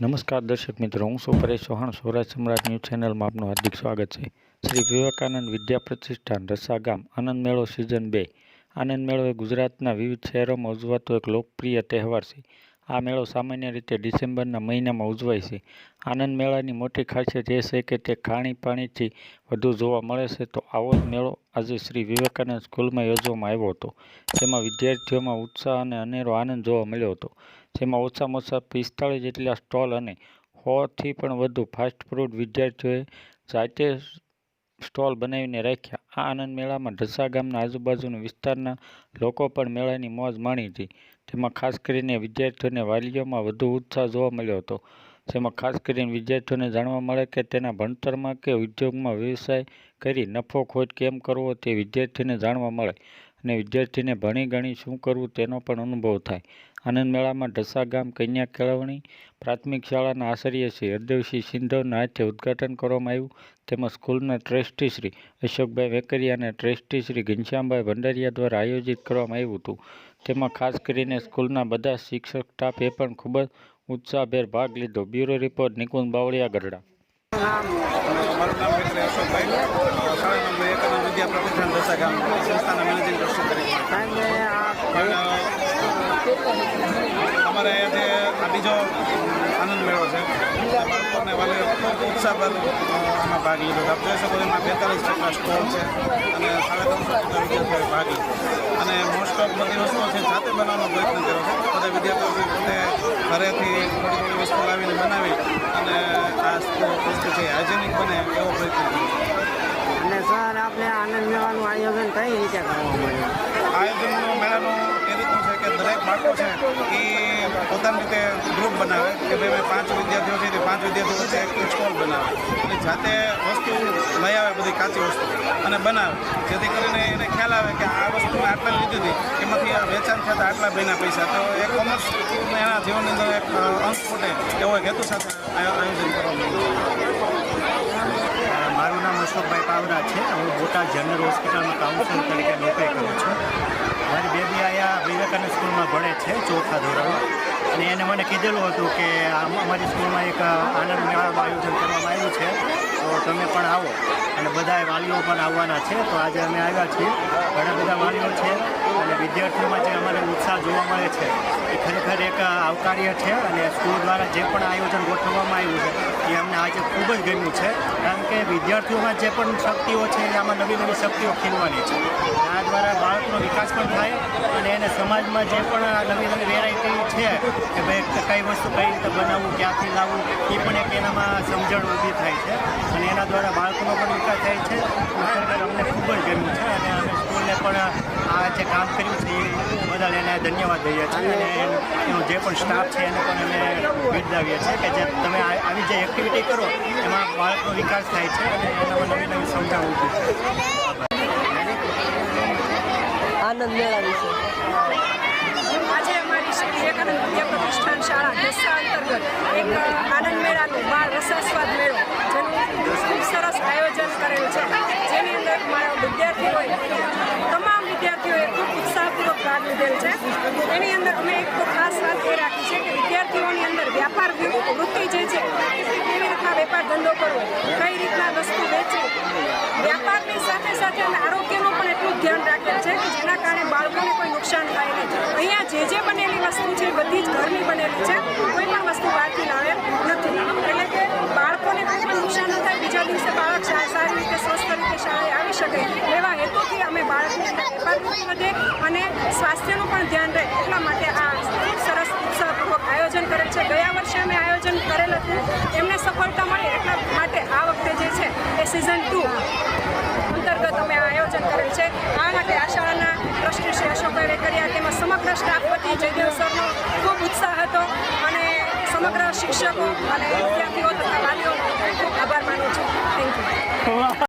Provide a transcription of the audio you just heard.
નમસ્કાર દર્શક મિત્રો, હું છું પરેશ ચૌહાણ. સૌરાષ્ટ્ર સમ્રાટ ન્યૂઝ ચેનલમાં આપનું હાર્દિક સ્વાગત છે. શ્રી વિવેકાનંદ વિદ્યા પ્રતિષ્ઠાન રસાગામ, આનંદ મેળો સિઝન બે. આનંદ મેળો એ ગુજરાતના વિવિધ શહેરોમાં ઉજવાતો એક લોકપ્રિય તહેવાર છે. આ મેળો સામાન્ય રીતે ડિસેમ્બરના મહિનામાં ઉજવાય છે. આનંદ મેળાની મોટી ખાસિયત એ છે કે તે ખાણીપાણીથી વધુ જોવા મળે છે તો આવો જ મેળો આજે શ્રી વિવેકાનંદ સ્કૂલમાં યોજવામાં આવ્યો હતો. જેમાં વિદ્યાર્થીઓમાં ઉત્સાહ અને અનેરો આનંદ જોવા મળ્યો હતો. જેમાં ઓછામાં ઓછા પિસ્તાળીસ જેટલા સ્ટોલ અને સોથી પણ વધુ ફાસ્ટ ફૂડ વિદ્યાર્થીઓએ જાતે સ્ટોલ બનાવીને રાખ્યા. આ આનંદ મેળામાં ઢસા ગામના આજુબાજુના વિસ્તારના લોકો પણ મેળાની મોજ માણી હતી. તેમાં ખાસ કરીને વિદ્યાર્થીઓને વાલીઓમાં વધુ ઉત્સાહ જોવા મળ્યો હતો. જેમાં ખાસ કરીને વિદ્યાર્થીઓને જાણવા મળે કે તેના ભણતરમાં કે ઉદ્યોગમાં વ્યવસાય કરી નફો ખોટ કેમ કરવો તે વિદ્યાર્થીને જાણવા મળે. અને વિદ્યાર્થીને ભણી ગણી શું કરવું તેનો પણ અનુભવ થાય. આનંદ મેળામાં ઢસા ગામ કન્યા કેળવણી પ્રાથમિક શાળાના આચાર્ય શ્રી હરદેવસિંહ સિંધવના હાથે ઉદ્ઘાટન કરવામાં આવ્યું. તેમજ સ્કૂલના ટ્રસ્ટી શ્રી અશોકભાઈ વેકરિયા અને ટ્રસ્ટી શ્રી ઘનશ્યામભાઈ ભંડારિયા દ્વારા આયોજિત કરવામાં આવ્યું હતું. તેમાં ખાસ કરીને સ્કૂલના બધા શિક્ષક સ્ટાફે પણ ખૂબ જ ઉત્સાહભેર ભાગ લીધો. Bureau report Nikunj Bavaliya Gadhada. મારું નામ વેકરે અશોકભાઈ. શાળા નંબર એકાનંદ વિદ્યા પ્રતિષ્ઠાન દસા ગામ. સંસ્થાના મેનેજિંગ ટ્રસ્ટી તરીકે. પણ અમારે જે આ બીજો આનંદ મેળો છે. બાળકોને વાલે ઉત્સાહભર આમાં ભાગ લીધો છે. આપ જોઈ શકો એમાં બેતાલીસ ટકા સ્ટોલ છે અને સાડા ત્રણસો ટકા વિદ્યાર્થીઓએ ભાગ લીધો અને મોસ્ટ ઓફ બધી વસ્તુઓ છે જાતે બનાવવાનો પ્રયત્ન કર્યો છે. બધા વિદ્યાર્થીઓ પોતે ઘરેથી થોડી થોડી વસ્તુ લાવીને બનાવી અને આ વસ્તુ છે હાઇજેનિક બને એવો પ્રયત્ન કર્યો અને સર આપણે આનંદ મેળવાનું આયોજન કઈ રીતે કરવામાં આવ્યું? આયોજનનું બાળકો છે એ પોતાની રીતે ગ્રુપ બનાવે કે ભાઈ મેં પાંચ વિદ્યાર્થીઓ છે તે પાંચ વિદ્યાર્થીઓ વચ્ચે એક સ્ટોલ બનાવે. અને જાતે વસ્તુ લઈ આવે બધી કાચી વસ્તુ અને બનાવે. જેથી કરીને એને ખ્યાલ આવે કે આ વસ્તુ મેં આટલા લીધી હતી, એમાંથી આ વેચાણ થતા આટલા ભાઈના પૈસા. તો એ કોમર્સ એના જીવનની અંદર એક અંશ ફૂટે એવો એક હેતુ સાથે આયોજન કરવામાં મારું નામ અશોકભાઈ પાવરા છે. હું બોટાદ જનરલ હોસ્પિટલમાં કાઉન્સિલર તરીકે નોકરી કરું છું. મારી બેબી અહીંયા વિવેકાનંદ સ્કૂલમાં ભણે છે ચોથા ધોરણમાં. અને એને મને કીધેલું હતું કે અમારી સ્કૂલમાં એક આનંદ મેળાનું આયોજન કરવામાં આવ્યું છે. તો તમે પણ આવો. અને બધા વાલીઓ પણ આવવાના છે. તો આજે અમે આવ્યા છીએ. ઘણા બધા વાલીઓ છે. અને વિદ્યાર્થીઓમાં જે અમારે જોવા મળે છે. એ ખરેખર એક આવકાર્ય છે અને સ્કૂલ દ્વારા જે પણ આયોજન ગોઠવવામાં આવ્યું છે, એ અમને આજે ખૂબ જ ગમ્યું છે. કારણ કે વિદ્યાર્થીઓમાં જે પણ શક્તિઓ છે આમાં નવી નવી શક્તિઓ ખીલવાની છે. આ દ્વારા બાળકનો વિકાસ પણ થાય અને એને સમાજમાં જે પણ નવી નવી વેરાયટી છે કે ભાઈ કઈ વસ્તુ કઈ રીતે બનાવવું, ક્યાંથી લાવવું, એ પણ એક એનામાં સમજણ ઊભી થાય છે. અને એના દ્વારા બાળકોનો પણ વિકાસ થાય છે. અમને ખૂબ જ ગમ્યું છે અને અમે સ્કૂલને પણ આ જે કામ કર્યું છે બદલ એને ધન્યવાદ દઈએ છીએ અને એનો જે પણ સ્ટાફ છે એને પણ અમે બિરદાવીએ છીએ કે જે તમે આ- આવી જે એક્ટિવિટી કરો એમાં બાળકનો વિકાસ થાય છે અને એનામાં નવી નવી સમજણ ઊભી આનંદ મેળા વિશે આજે અમારી શ્રી વિવેકાનંદ વિદ્યા પ્રતિષ્ઠાન શાળા દસા અંતર્ગત એક આનંદ મેળાનો બાળ રસાસ્વાદ મેળો જેનું ખૂબ સરસ આયોજન કરેલ છે જેની અંદર મારા વિદ્યાર્થીઓએ તમામ વિદ્યાર્થીઓએ ખૂબ ઉત્સાહપૂર્વક ભાગ લીધેલ છે એની અંદર અમે એક ખાસ વાત એ રાખી છે કે વિદ્યાર્થીઓની અંદર વ્યાપાર વૃત્તિ જે છે, કેવી રીતના વેપાર ધંધો કરવો, કઈ રીતના વસ્તુ વેચવી, વ્યાપારની સાથે સાથે અમે આરોગ્યનું પણ એટલું ધ્યાન રાખેલ છે કે જેના કારણે બાળકોને કોઈ નુકસાન થાય નહીં. અહીંયા જે જે બનેલી વસ્તુ છે, બધી જ ઘરની બનેલી છે, કોઈ પણ વસ્તુ બહારથી લાવેલ નથી એટલે કે બાળકોને કોઈ પણ નુકસાન ન થાય બીજા દિવસે બાળક સા- સારી રીતે સ્વસ્થ રીતે શાળાએ આવી શકે એવા હેતુથી અમે અંદર વધે અને સ્વાસ્થ્યનું પણ ધ્યાન રહે એટલા માટે આ સરસ ઉત્સાહપૂર્વક આયોજન કરેલ છે. ગયા વર્ષે અમે આયોજન કરેલ હતું. એમને સફળતા મળી એટલા માટે આ વખતે જે છે એ સિઝન ટુ અંતર્ગત અમે આયોજન કરેલ છે. આ માટે આ શાળાના ટ્રસ્ટી શ્રી અશોકભાઈ વેકરિયા તેમજ સમગ્ર સ્ટાફ વતી જયદેવ સરનો ખૂબ ઉત્સાહ હતો અને સમગ્ર શિક્ષકો અને વિદ્યાર્થીઓ તથા વાલીઓ ખૂબ આભાર માનું છું. Thank you